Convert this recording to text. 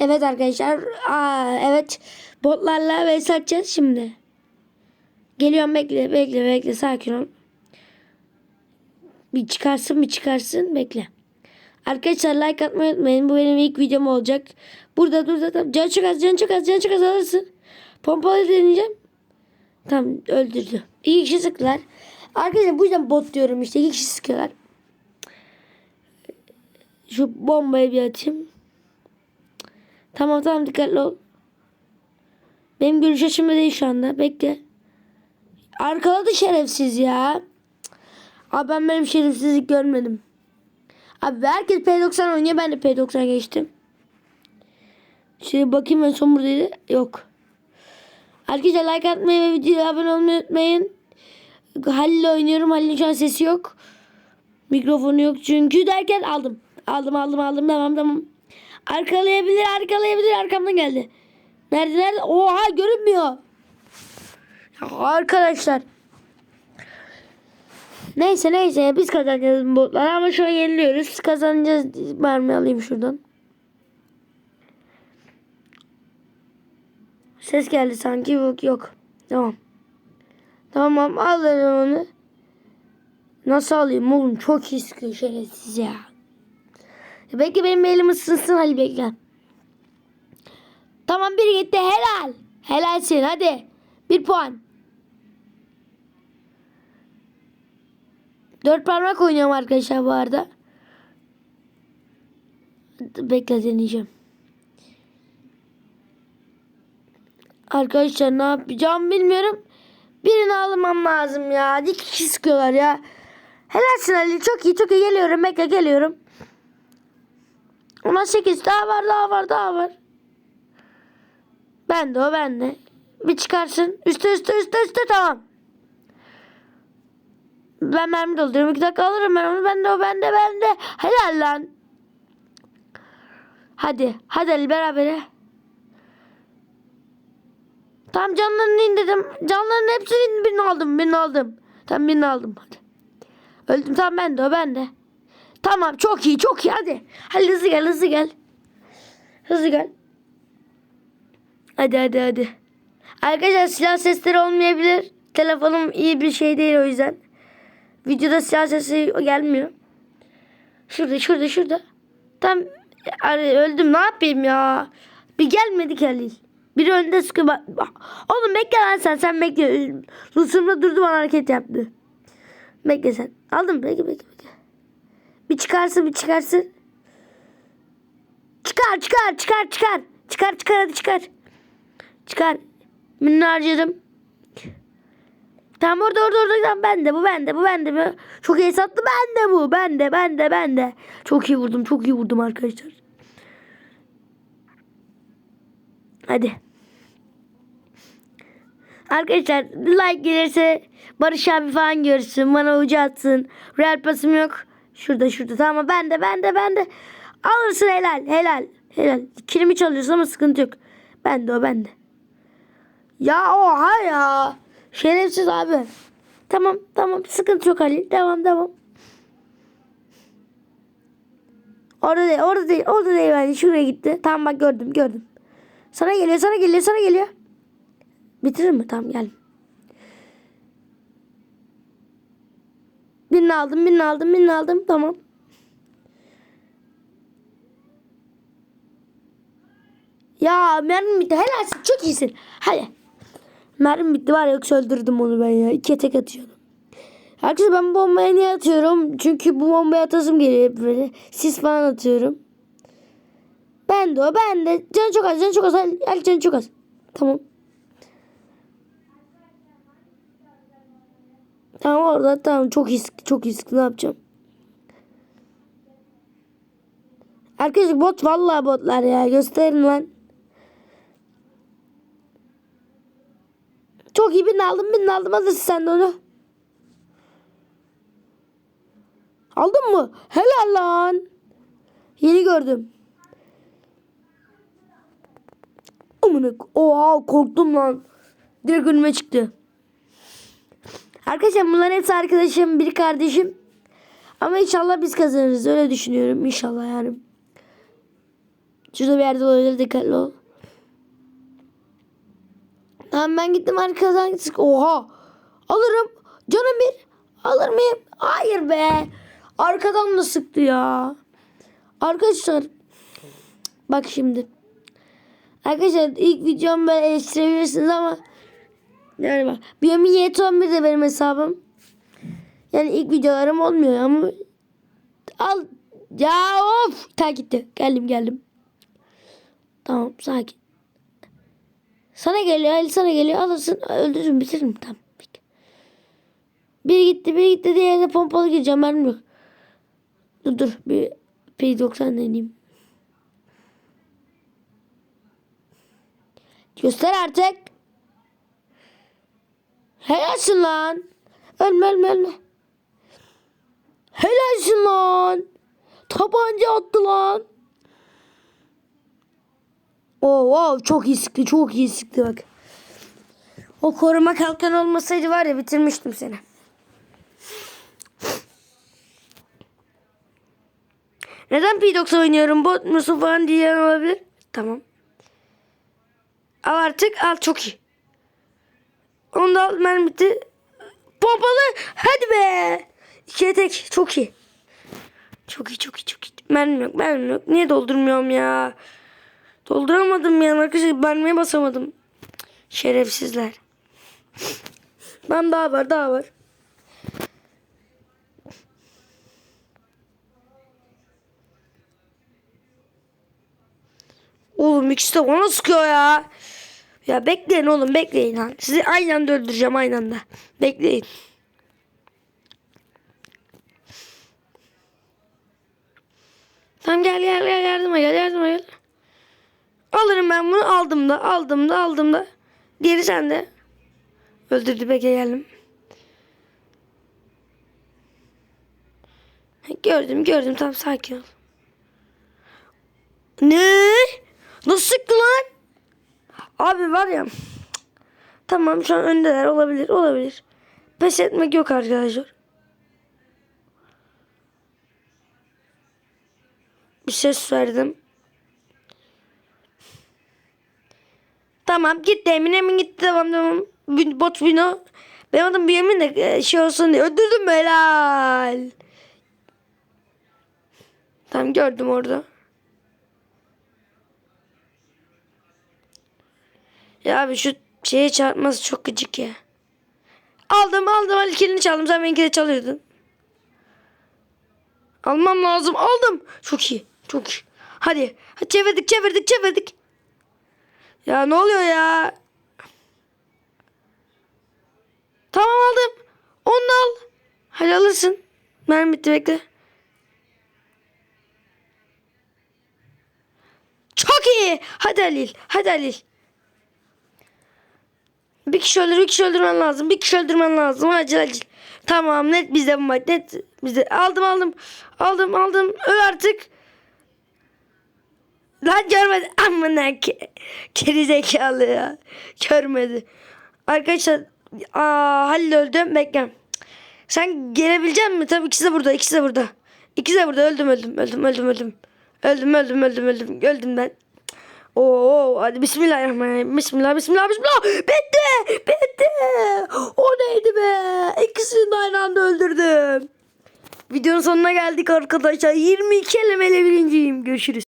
Evet arkadaşlar. Aa, evet. Botlarla vs atacağız şimdi. Geliyorum bekle bekle bekle sakin ol. Bir çıkarsın bir çıkarsın bekle. Arkadaşlar like atmayı unutmayın. Bu benim ilk videom olacak. Burada dur tamam. Can çok az can çok az can çok az alırsın. Pompalı deneyeceğim. Tamam öldürdü. İki kişi sıktılar. Arkadaşlar bu yüzden bot diyorum işte. İki kişi sıkıyorlar. Şu bombayı bir atayım. Tamam tamam dikkatli ol. Benim görüş açımda değil şu anda. Bekle. Arkaladı şerefsiz ya. Abi ben benim şerefsizlik görmedim. Abi herkes P90 oynuyor. Ben de P90 geçtim. Şimdi bakayım en son buradaydı. Yok. Arkadaşlar like atmayı ve videoya abone olmayı unutmayın. Halil'le oynuyorum. Halil'in şu an sesi yok. Mikrofonu yok çünkü derken aldım. Aldım aldım aldım tamam tamam. Arkalayabilir arkalayabilir arkamdan geldi. Nerede nerede? Oha görünmüyor. Ya arkadaşlar. Neyse neyse biz kazanacağız bu botları ama şu an yeniliyoruz. Kazanacağız. Mermi alayım şuradan. Ses geldi sanki yok yok. Tamam. Tamam alırım onu. Nasıl alayım oğlum? Çok iyi sıkıyor şerefsiz ya. Belki benim elim ısınsın hadi bekle. Tamam biri gitti helal. Helalsin hadi. Bir puan. Dört parmak oynuyorum arkadaşlar bu arada. Bekle deneyeceğim. Arkadaşlar ne yapacağım bilmiyorum. Birini almam lazım ya. İki kişi sıkıyorlar ya. Helalsin Ali. Çok iyi çok iyi geliyorum. Bekle geliyorum. Ona 8 daha var daha var daha var. Ben de o ben de. Bir çıkarsın. Üste üste üste üste tamam. Ben mermi dolduruyorum. İki dakika alırım ben onu. Ben de o ben de ben de. Helal lan. Hadi. Hadi Ali beraber. Tam canlarını indirdim. Canlarının hepsini birini aldım. Birini aldım. Tam birini aldım. Hadi. Öldüm. Tamam ben de o ben de. Tamam çok iyi çok iyi hadi. Hadi hızlı gel hızlı gel. Hızlı gel. Hadi hadi hadi. Arkadaşlar silah sesleri olmayabilir. Telefonum iyi bir şey değil o yüzden. Videoda silah sesi gelmiyor. Şurada şurada şurada. Tam öldüm ne yapayım ya. Bir gelmedi Halil. Biri önde sıkıyor. Bak-. Oğlum bekle lan sen. Sen bekle. Lusumda durdu bana hareket yaptı. Bekle sen. Aldım. Bekle bekle bekle. Bir çıkarsın bir çıkarsın. Çıkar çıkar çıkar çıkar. Çıkar çıkar hadi çıkar. Çıkar. Minni harcadım. Tamam orada orada orada tamam ben de bu ben de bu ben de bu. Çok iyi sattı ben de bu ben de ben de ben de. Çok iyi vurdum çok iyi vurdum arkadaşlar. Hadi. Arkadaşlar like gelirse Barış abi falan görsün. Bana ucu atsın. Real pasım yok. Şurada şurada. Tamam ben de ben de. Alırsın helal helal. Helal. Kilimi çalıyorsun ama sıkıntı yok. Ben de o ben de. Ya oha ya. Şerefsiz abi. Tamam tamam sıkıntı yok Halil. Tamam tamam. Orada değil orada değil orada değil yani şuraya gitti. Tamam bak gördüm gördüm. Sana geliyor sana geliyor sana geliyor. Bitirir mi? Tamam gel. Birini aldım birini aldım birini aldım tamam. Ya mermi bitti helalsin çok iyisin. Hadi. Mermi bitti var ya, yoksa öldürdüm onu ben ya. İkiye tek atıyordum. Herkese ben bombayı niye atıyorum? Çünkü bu bombayı atasım geliyor böyle. Sis falan atıyorum. Ben de o ben de. Can çok az can çok az. El can çok az. Tamam. Tamam orada tamam çok sıktı çok sıktı ne yapacağım? Arkadaşlar bot vallahi botlar ya gösterin lan. Çok iyi birini aldım birini aldım alırsın sen de onu. Aldın mı? Helal lan. Yeni gördüm. Amına oha korktum lan. Direkt önüme çıktı. Arkadaşlar bunların hepsi arkadaşım, bir kardeşim. Ama inşallah biz kazanırız. Öyle düşünüyorum inşallah yani. Şurada bir yerde olabilir dikkatli ol. Tamam ben gittim arkadan. Oha. Alırım. Canım bir. Alır mıyım? Hayır be. Arkadan da sıktı ya. Arkadaşlar. Bak şimdi. Arkadaşlar ilk videomu böyle eleştirebilirsiniz ama yani bak. Biomi YT11 de benim hesabım. Yani ilk videolarım olmuyor ama al ya of ta gitti. Geldim geldim. Tamam sakin. Sana geliyor Ali sana geliyor alırsın öldürürüm bitiririm tamam. Biri gitti biri gitti diğeri de pompalı gireceğim ben yok. Dur dur bir P90 deneyeyim. Göster artık. Helalsin lan. Ölme ölme ölme. Helalsin lan. Tabanca attı lan. Oo wow, çok iyi sıktı çok iyi sıktı bak. O koruma kalkan olmasaydı var ya bitirmiştim seni. Neden P90 oynuyorum? Bot musun falan diyen olabilir. Tamam. Al artık al çok iyi. Onu da al mermi bitti. Pompalı hadi be. İkiye tek çok iyi. Çok iyi çok iyi çok iyi. Mermim yok mermim yok. Niye doldurmuyorum ya? Dolduramadım ya arkadaşlar mermiye basamadım. Şerefsizler. Ben daha var daha var. Oğlum ikisi de bana sıkıyor ya. Ya bekleyin oğlum bekleyin lan. Sizi aynı anda öldüreceğim aynı anda. Bekleyin. Tamam gel gel gel yardıma gel yardıma gel. Alırım ben bunu aldım da aldım da aldım da. Diğeri sende. Öldürdü Beke geldim. Gördüm gördüm tamam sakin ol. Ne? Nasıl sıktı lan? Abi var ya. Tamam şu an öndeler olabilir olabilir. Pes etmek yok arkadaşlar. Bir ses verdim. Tamam gitti emin emin gitti tamam tamam. Bot bino. Ben adım bir yemin de e, şey olsun diye öldürdüm helal. Tamam gördüm orada. Ya abi şu şeye çarpması çok gıcık ya. Aldım aldım ilkini çaldım sen benimki de çalıyordun. Almam lazım aldım. Çok iyi çok iyi. Hadi, hadi çevirdik çevirdik çevirdik. Ya ne oluyor ya? Tamam aldım. Onu al. Hadi alırsın. Mermi bitti bekle. Çok iyi. Hadi Halil. Hadi Halil. Bir kişi öldür, bir kişi öldürmen lazım. Bir kişi öldürmen lazım. Acil acil. Tamam net bizde bu maç. Net bizde. Aldım aldım. Aldım aldım. Öl artık. Lan görmedi. Amına ke geri zekalı ya. Görmedi. Arkadaşlar aa, Halil öldü. Bekle. Sen gelebilecek misin? Tabii ikisi de burada. ikisi de burada. İkisi de burada. Öldüm öldüm. Öldüm öldüm öldüm. Öldüm öldüm öldüm öldüm. Öldüm ben. Oo hadi bismillahirrahmanirrahim. Bismillah bismillah bismillah. Bitti. Bitti. O neydi be? İkisini de aynı anda öldürdüm. Videonun sonuna geldik arkadaşlar. 22 elemeyle birinciyim. Görüşürüz.